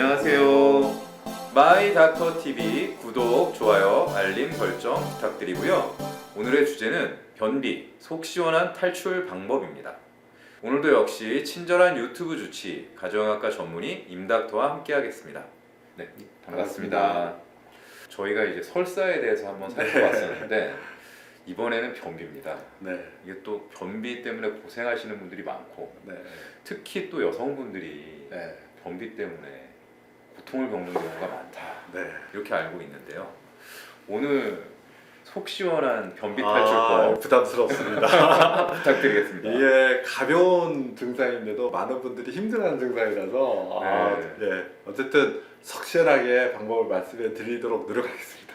안녕하세요. 마이 닥터 TV 구독, 좋아요, 알림 설정 부탁드리고요. 오늘의 주제는 변비, 속 시원한 탈출 방법입니다. 오늘도 역시 친절한 유튜브 주치 가정학과 전문의 임닥터와 함께하겠습니다. 네, 반갑습니다. 저희가 이제 설사에 대해서 한번 살펴봤었는데 이번에는 변비입니다. 네, 이게 또 변비 때문에 고생하시는 분들이 많고 네, 특히 또 여성분들이 네, 변비 때문에 고통을 겪는 경우가 많다 네. 이렇게 알고 있는데요. 오늘 속 시원한 변비 아, 탈출법 부담스럽습니다. 부탁드리겠습니다. 이게 가벼운 증상인데도 많은 분들이 힘들어하는 증상이라서 아, 네. 예, 어쨌든 석실하게 방법을 말씀해 드리도록 노력하겠습니다.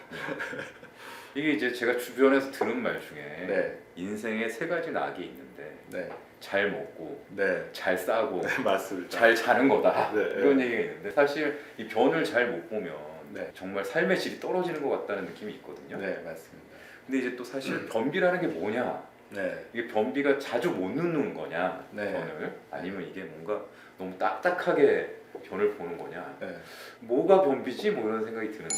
이게 이제 제가 주변에서 들은 말 중에 네, 인생에 세 가지 낙이 있는데 네, 잘 먹고 네, 잘 싸고 네 맞습니다. 잘 자는 거다 네, 이런 얘기가 있는데 사실 이 변을 잘 못 보면 네. 정말 삶의 질이 떨어지는 것 같다는 느낌이 있거든요. 네, 맞습니다. 근데 이제 또 사실 변비라는 게 뭐냐 네, 이게 변비가 자주 못 눕는 거냐 네. 변을 아니면 이게 뭔가 너무 딱딱하게 변을 보는 거냐 네. 뭐가 변비지 뭐 이런 생각이 드는데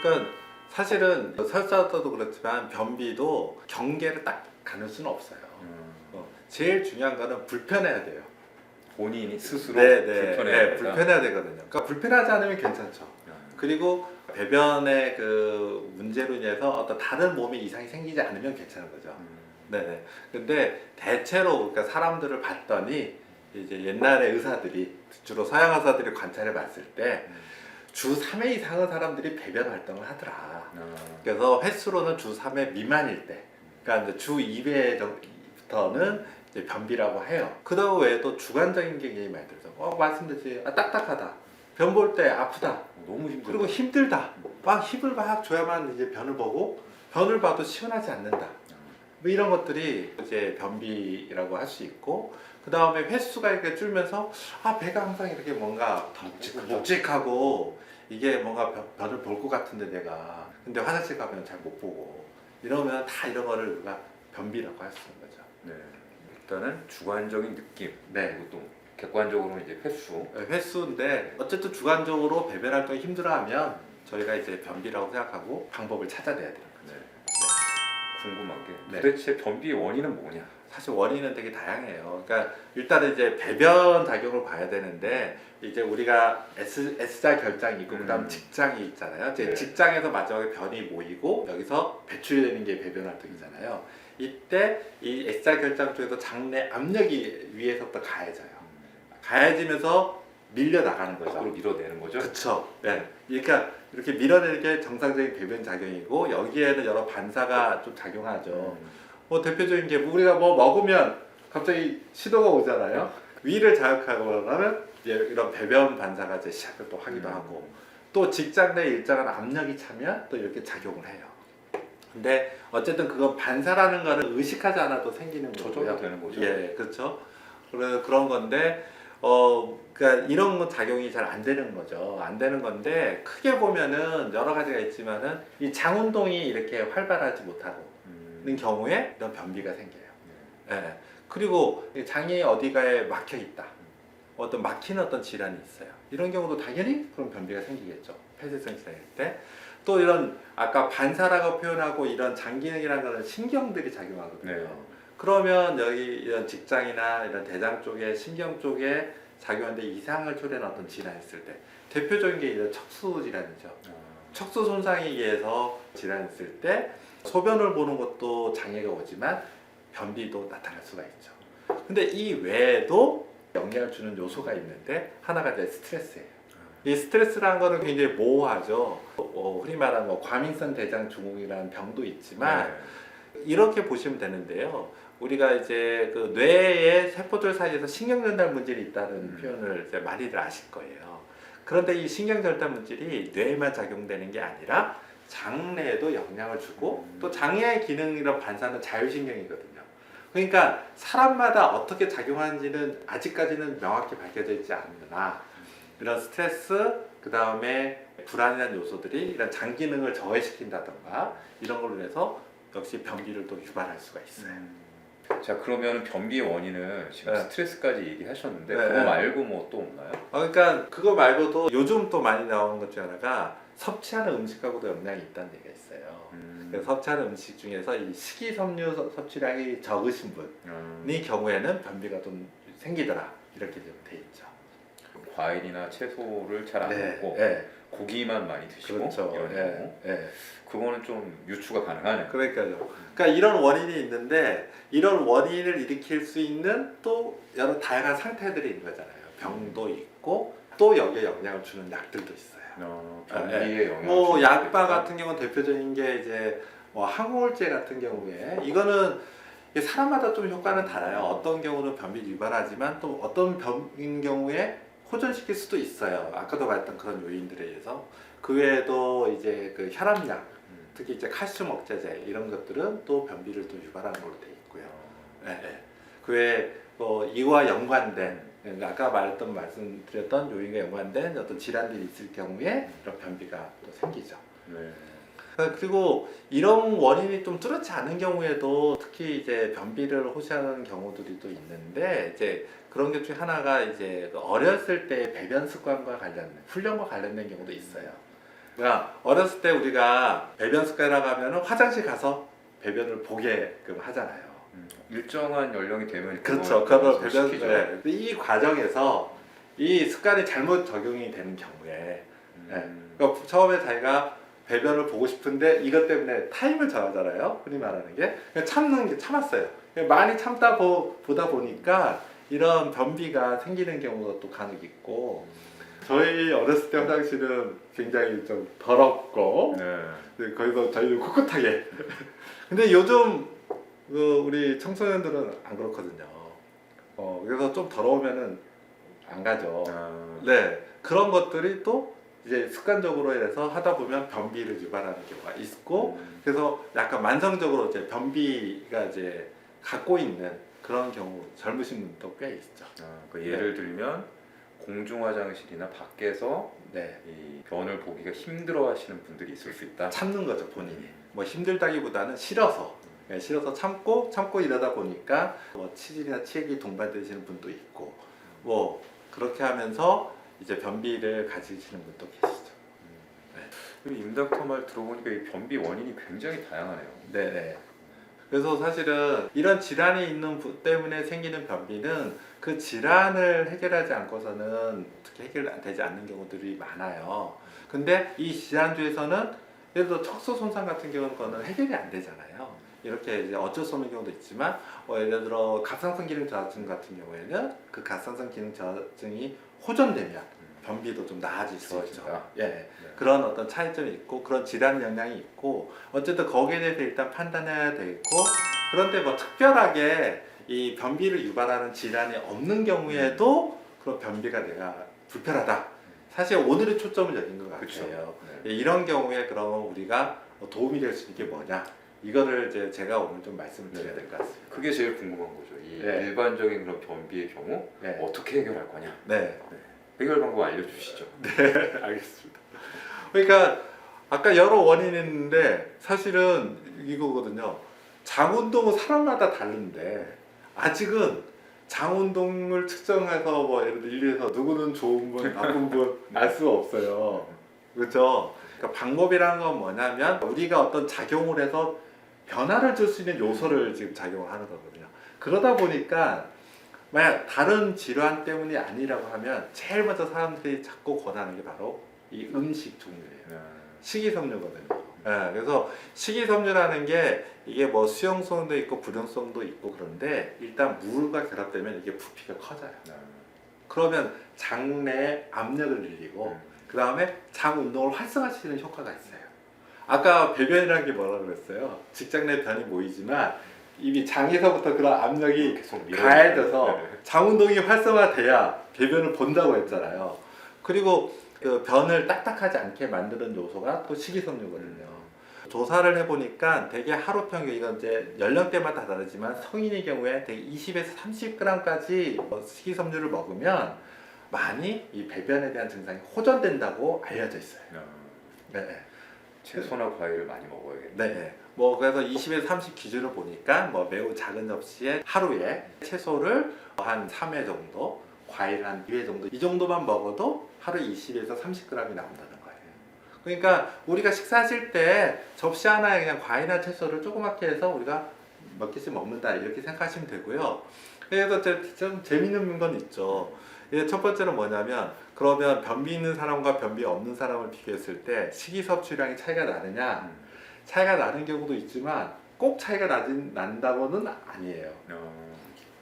그러니까 사실은 설사도 그렇지만 변비도 경계를 딱 가눌 수는 없어요. 음, 어, 제일 중요한 거는 불편해야 돼요. 본인이 스스로 네, 네, 불편해야 네, 된다. 불편해야 되거든요. 그러니까 불편하지 않으면 괜찮죠. 음, 그리고 배변의 그 문제로 인해서 어떤 다른 몸에 이상이 생기지 않으면 괜찮은 거죠. 음, 네네. 근데 대체로 그러니까 사람들을 봤더니 이제 옛날에 의사들이 주로 서양 의사들이 관찰해 봤을 때 음, 주 3회 이상 은 사람들이 배변 활동을 하더라. 아, 그래서 횟수로는 주 3회 미만일 때, 그러니까 이제 주 2회 정도부터는 이제 변비라고 해요. 그다음 외에도 주관적인 게 굉장히 많이 들죠. 어, 말씀드렸지. 아, 딱딱하다. 변 볼 때 아프다. 너무 힘들어. 그리고 힘들다. 막 힘을 막 줘야만 이제 변을 보고 변을 봐도 시원하지 않는다. 뭐 이런 것들이 이제 변비라고 할 수 있고 그 다음에 횟수가 이렇게 줄면서 아 배가 항상 이렇게 뭔가. 묵직하고 이게 뭔가 변- 변을 볼 것 같은데 내가 근데 화장실 가면 잘 못 보고 이러면 다 이런 거를 우리가 변비라고 할 수 있는 거죠. 네. 일단은 주관적인 느낌 네. 그리고 또 객관적으로 이제 횟수 횟수인데 어쨌든 주관적으로 배변 활동이 힘들어하면 저희가 이제 변비라고 생각하고 방법을 찾아내야 돼요. 네. 궁금한 게 네. 도대체 변비의 원인은 뭐냐? 사실 원인은 되게 다양해요. 그러니까 일단은 이제 배변 작용을 봐야 되는데 이제 우리가 S S자 결장이 있고 그다음 음. 직장이 있잖아요. 이제 네. 직장에서 마지막에 변이 모이고 여기서 배출되는 게 배변 활동이잖아요. 이때 이 S자 결장 쪽에서 장내 압력이 위에서부터 가해져요. 가해지면서 밀려 나가는 거죠. 밖으로 밀어내는 거죠? 그렇죠. 네. 그러니까 이렇게 밀어내는 게 정상적인 배변 작용이고 여기에는 여러 반사가 좀 작용하죠. 음. 뭐 대표적인 게 우리가 뭐 먹으면 갑자기 시도가 오잖아요. 위를 자극하고 그러면 이런 배변 반사가 이제 시작을 또 하기도 음. 하고 또 직장 내 일정한 압력이 차면 또 이렇게 작용을 해요. 근데 어쨌든 그건 반사라는 거는 의식하지 않아도 생기는 거고요. 되는 거죠. 예, 그렇죠. 그런 건데 어 그러니까 이런 건 작용이 잘 안 되는 거죠. 안 되는 건데 크게 보면은 여러 가지가 있지만은 이 장운동이 이렇게 활발하지 못하고 음. 있는 경우에 이런 변비가 생겨요. 예. 그리고 이 장이 어디가에 막혀 있다. 어떤 막히는 어떤 질환이 있어요. 이런 경우도 당연히 그런 변비가 생기겠죠. 폐쇄성 질환일 때. 또 이런 아까 반사라고 표현하고 이런 장기능이라는 거는 신경들이 작용하거든요. 네. 그러면 여기 이런 직장이나 이런 대장 쪽에 신경 쪽에 작용하는데 이상을 초래하는 어떤 질환이 있을 때 대표적인 게 이런 척수 질환이죠. 아, 척수 손상에 의해서 질환이 있을 때 소변을 보는 것도 장애가 오지만 변비도 나타날 수가 있죠. 근데 이 외에도 영향을 주는 요소가 있는데 하나가 이제 스트레스예요. 이 스트레스라는 거는 굉장히 모호하죠. 어, 흔히 말하는 뭐 과민성 대장 증후군이라는 병도 있지만 네. 이렇게 보시면 되는데요. 우리가 이제 그 뇌의 세포들 사이에서 신경전달 물질이 있다는 음. 표현을 이제 많이들 아실 거예요. 그런데 이 신경전달 물질이 뇌에만 작용되는 게 아니라 장내에도 영향을 주고 음. 또 장의 기능 이런 반사는 자율신경이거든요. 그러니까 사람마다 어떻게 작용하는지는 아직까지는 명확히 밝혀져 있지 않으나 이런 스트레스 그 다음에 불안한 요소들이 이런 장 기능을 저해시킨다던가 이런 걸로 인해서 역시 변비를 또 유발할 수가 있어요. 음. 자 그러면 변비의 원인은 지금 네. 스트레스까지 얘기하셨는데 네, 그거 네. 말고 뭐 또 없나요? 어, 그러니까 그거 말고도 요즘 또 많이 나오는 것 중 하나가 섭취하는 음식하고도 영향이 있다는 얘기가 있어요. 음. 그래서 섭취하는 음식 중에서 이 식이섬유 섭- 섭취량이 적으신 분이 음. 경우에는 변비가 좀 생기더라 이렇게 좀 돼 있죠. 과일이나 채소를 잘 안 먹고 네, 고기만 많이 드시고 그렇죠. 이런 예, 경우 예. 그거는 좀 유추가 가능하네요. 그러니까요. 그러니까 이런 원인이 있는데 이런 원인을 일으킬 수 있는 또 여러 다양한 상태들이 있는 거잖아요. 병도 있고 또 여기에 영향을 주는 약들도 있어요. 어, 아, 변비에 영향을 뭐 약바. 같은 경우는 대표적인 게 이제 뭐 항우울제 같은 경우에 이거는 사람마다 좀 효과는 달라요. 어떤 경우는 변비를 유발하지만 또 어떤 병인 경우에 호전시킬 수도 있어요. 아까도 말했던 그런 요인들에 의해서 그 외에도 이제 그 혈압약 음. 특히 이제 칼슘 억제제 이런 것들은 또 변비를 또 유발하는 걸로 돼 있고요. 예, 예. 그외에 뭐 이와 연관된 그러니까 아까 말했던 말씀드렸던 요인과 연관된 어떤 질환들이 있을 경우에 이런 변비가 또 생기죠. 네. 그리고 이런 원인이 좀 뚜렷지 않은 경우에도 특히 이제 변비를 호소하는 경우들이 또 있는데 이제 그런 것 중에 하나가 이제 그 어렸을 때 배변 습관과 관련 훈련과 관련된 경우도 있어요. 그러니까 어렸을 때 우리가 배변 습관이라고 하면은 화장실 가서 배변을 보게끔 하잖아요. 음, 일정한 연령이 되면 그렇죠. 좀 배변. 네. 이 과정에서 이 습관이 잘못 적용이 되는 경우에 음. 그러니까 처음에 자기가 배변을 보고 싶은데 이것 때문에 타임을 정하잖아요. 흔히 말하는 게 참는 게 참았어요. 많이 참다 보, 보다 보니까 이런 변비가 생기는 경우가 또 간혹 있고 저희 어렸을 때 화장실은 굉장히 좀 더럽고 네. 네, 거기서 저희는 꿋꿋하게 근데 요즘 그 우리 청소년들은 안 그렇거든요. 어, 그래서 좀 더러우면은 안 가죠. 아, 네 그런 것들이 또 이제 습관적으로 해서 하다 보면 변비를 유발하는 경우가 있고 음. 그래서 약간 만성적으로 이제 변비가 이제 갖고 있는 그런 경우 젊으신 분도 꽤 있죠. 아, 그 예를 들면 공중 화장실이나 밖에서 네 이 변을 보기가 힘들어하시는 분들이 있을 수 있다. 참는 거죠 본인이. 뭐 힘들다기보다는 싫어서 예, 싫어서 참고 참고 이러다 보니까 뭐 치질이나 치액이 동반되시는 분도 있고 뭐 그렇게 하면서 이제 변비를 가지시는 분도 계시죠. 그리고 임 닥터 말 들어보니까 이 변비 원인이 굉장히 다양하네요. 네네. 그래서 사실은 이런 질환이 있는 분 때문에 생기는 변비는 그 질환을 해결하지 않고서는 특히 해결되지 않는 경우들이 많아요. 근데 이 질환주에서는 예를 들어 척수 손상 같은 경우는 해결이 안 되잖아요. 이렇게 이제 어쩔 수 없는 경우도 있지만 어, 예를 들어 갑상선 기능 저하증 같은 경우에는 그 갑상선 기능 저하증이 호전되면 변비도 좀 나아질 수 있죠. 좋아진다. 예. 그런 어떤 차이점이 있고 그런 질환 영향이 있고 어쨌든 거기에 대해서 일단 판단해야 되고 그런데 뭐 특별하게 이 변비를 유발하는 질환이 없는 경우에도 그런 변비가 내가 불편하다. 사실 오늘의 초점을 여긴 것 같아요. 그렇죠. 예, 이런 경우에 그러면 우리가 뭐 도움이 될 수 있는 게 뭐냐? 이거를 이제 제가 오늘 좀 말씀을 드려야 될 것 같습니다. 그게 제일 궁금한 거죠. 이 네. 일반적인 그런 변비의 경우 네. 어떻게 해결할 거냐? 네. 해결 방법 알려주시죠. 알겠습니다. 그러니까 아까 여러 원인이 있는데 사실은 이거거든요. 장 운동은 사람마다 다른데 아직은 장 운동을 측정해서 뭐 예를 들어 1, 2에서 누구는 좋은 분, 나쁜 분 알 수 없어요. 그렇죠? 그러니까 방법이라는 건 뭐냐면 우리가 어떤 작용을 해서 변화를 줄 수 있는 요소를 지금 작용을 하는 거거든요. 그러다 보니까 만약 다른 질환 때문이 아니라고 하면 제일 먼저 사람들이 자꾸 권하는 게 바로 이 음식 종류예요. 네. 식이섬유거든요. 예, 그래서 식이섬유라는 게 이게 뭐 수용성도 있고 불용성도 있고 그런데 일단 물과 결합되면 이게 부피가 커져요. 네. 그러면 장내 압력을 늘리고 음. 그 다음에 장 운동을 활성화시키는 효과가 있어요. 아까 배변이라는 게 뭐라 그랬어요? 직장 내 변이 모이지만 이미 장에서부터 그런 압력이 계속 가해져서 네. 장 운동이 활성화돼야 배변을 본다고 했잖아요. 그리고 그 변을 딱딱하지 않게 만드는 요소가 또 식이섬유거든요. 조사를 해보니까 대개 하루 평균 이건 이제 연령대마다 다르지만 성인의 경우에 대개 20에서 30g까지 식이섬유를 먹으면 많이 이 배변에 대한 증상이 호전된다고 알려져 있어요. 네. 네. 채소나 과일을 많이 먹어야겠네. 네. 뭐 그래서 20에서 30 기준을 보니까 뭐 매우 작은 접시에 하루에 채소를 한 3회 정도, 과일 한 2회 정도 이 정도만 먹어도 하루 20에서 30g이 나온다는 거예요. 그러니까 우리가 식사하실 때 접시 하나에 그냥 과일이나 채소를 조그맣게 해서 우리가 몇 개씩 먹는다 이렇게 생각하시면 되고요. 그래서 제- 좀 재밌는 건 있죠. 첫 번째는 뭐냐면 그러면 변비 있는 사람과 변비 없는 사람을 비교했을 때 식이 섭취량이 차이가 나느냐? 음. 차이가 나는 경우도 있지만 꼭 차이가 나진, 난다고는 아니에요. 어,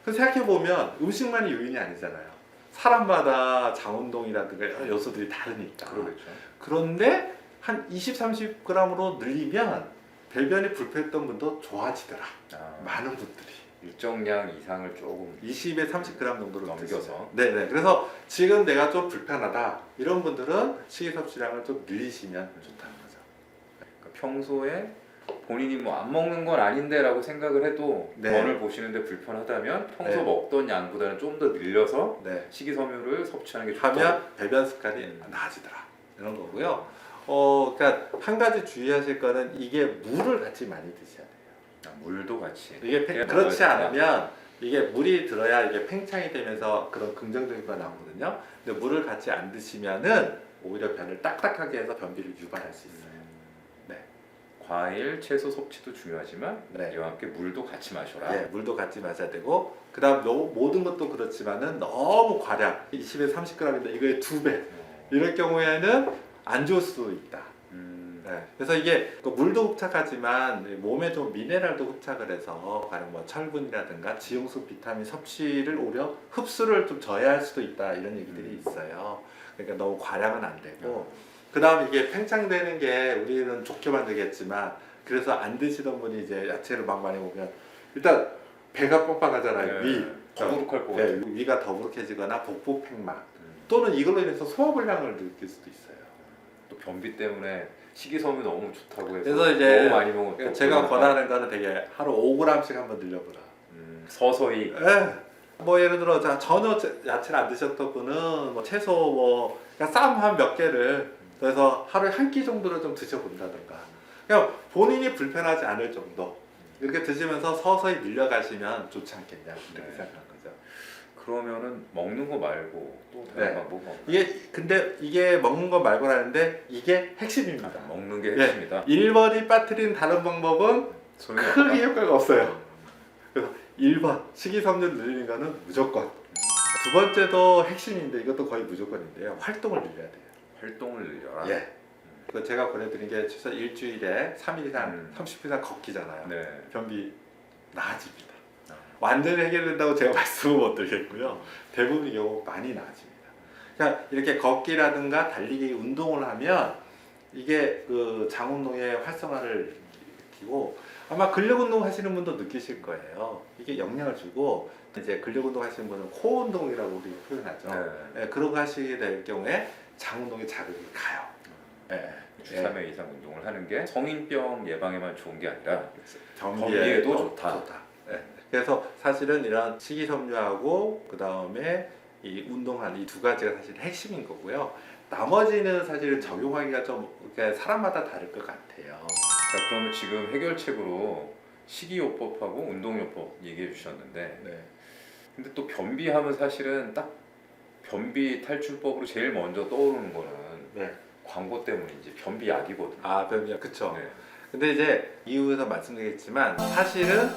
그 생각해 보면 음식만이 요인이 아니잖아요. 사람마다 장운동이라든가 여러 요소들이 다르니까. 그러겠죠. 그런데 한 20, 30g으로 늘리면 배변이 불편했던 분도 좋아지더라. 아, 많은 분들이. 일정량 이상을 조금 20에 30g 정도로 넘겨서. 네네. 그래서 지금 내가 좀 불편하다 이런 분들은 식이섭취량을 좀 늘리시면 좋다는 거죠. 그러니까 평소에 본인이 뭐 안 먹는 건 아닌데라고 생각을 해도 네. 변을 보시는데 불편하다면 평소 네. 먹던 양보다는 좀 더 늘려서 네. 식이섬유를 섭취하는 게 좋다. 하면 배변 습관이 음. 나아지더라 이런 거고요. 어, 그러니까 한 가지 주의하실 거는 이게 물을 같이 많이 드셔야 돼요. 아, 물도 같이. 이게 팽- 그렇지 먹어야 않으면 이게 물이 들어야 이게 팽창이 되면서 그런 긍정적인 거 나오거든요. 근데 물을 같이 안 드시면은 오히려 변을 딱딱하게 해서 변비를 유발할 수 있어요. 네. 과일, 채소 섭취도 중요하지만 네. 이와 함께 물도 같이 마셔라. 예, 물도 같이 마셔야 되고 그다음 요 모든 것도 그렇지만은 너무 과량 20에 30g인데 이거의 두 배. 어, 이럴 경우에는 안 좋을 수도 있다. 음, 네, 그래서 이게 그 물도 흡착하지만 몸에 좀 미네랄도 흡착을 해서 가령 뭐 철분이라든가 지용수 비타민 섭취를 오히려 흡수를 좀 저해할 수도 있다 이런 얘기들이 음. 있어요. 그러니까 너무 과량은 안 되고 그 다음 이게 팽창되는 게 우리는 좋게만 되겠지만 그래서 안 드시던 분이 이제 야채를 막 많이 먹으면 일단 배가 뻑뻑하잖아요 위 더부룩할 것 네, 같아. 위가 더부룩해지거나 복부 팽막 음. 또는 이걸로 인해서 소화불량을 느낄 수도 있어요. 또 변비 때문에 식이섬유 너무 좋다고 해서 그래서 이제 너무 많이 먹으면 또 그러니까 제가 그러니까, 권하는 거는 되게 하루 5g씩 한번 늘려보라. 음, 서서히 예. 뭐 예를 들어 자, 전혀 제- 야채를 안 드셨던 분은 뭐 채소 뭐 그러니까 쌈한 몇 개를 그래서 하루에 한 끼 정도를 좀 드셔본다든가. 그냥 본인이 불편하지 않을 정도 이렇게 드시면서 서서히 늘려가시면 좋지 않겠냐 이렇게 네. 거죠. 그러면은 먹는 거 말고 또 다른 네. 방법은 없나요? 이게 근데 이게 먹는 거 말고라는데 이게 핵심입니다. 아, 먹는 게 네. 핵심이다. 1번이 빠뜨린 다른 방법은 소용이 크게 없다. 효과가 없어요. 1번 식이섬유를 늘리는 거는 무조건 두 번째도 핵심인데 이것도 거의 무조건인데요 활동을 늘려야 돼요 활동을 늘려라. 예. 그 제가 보내드린 게 최소 일주일에 3일 이상 음. 30분 이상 걷기잖아요 네. 변비 나아집니다 아. 완전히 해결된다고 제가 말씀을 못 드리겠고요 대부분의 경우 많이 나아집니다 그러니까 이렇게 걷기라든가 달리기 운동을 하면 이게 그 장운동의 활성화를 일으키고 아마 근력 운동 하시는 분도 느끼실 거예요. 이게 영향을 주고 이제 근력 운동 하시는 분은 코 운동이라고 우리 표현하죠. 네. 예, 그러고 하시게 될 경우에 장 운동에 자극이 가요. 예, 주 3회 이상 운동을 하는 게 성인병 예방에만 좋은 게 아니라 변비에도 변비에도 좋다. 예. 그래서 사실은 이런 식이섬유하고 그 다음에 이 운동한 이두 가지가 사실 핵심인 거고요. 나머지는 사실 적용하기가 좀 이렇게 사람마다 다를 것 같아요. 자 그러면 지금 해결책으로 식이요법하고 운동요법 얘기해 주셨는데 네. 근데 또 변비하면 사실은 딱 변비 탈출법으로 제일 먼저 떠오르는 거는 네. 광고 때문인지 변비 약이거든요. 아 변비약 그쵸. 네. 근데 이제 이후에서 말씀드리겠지만 사실은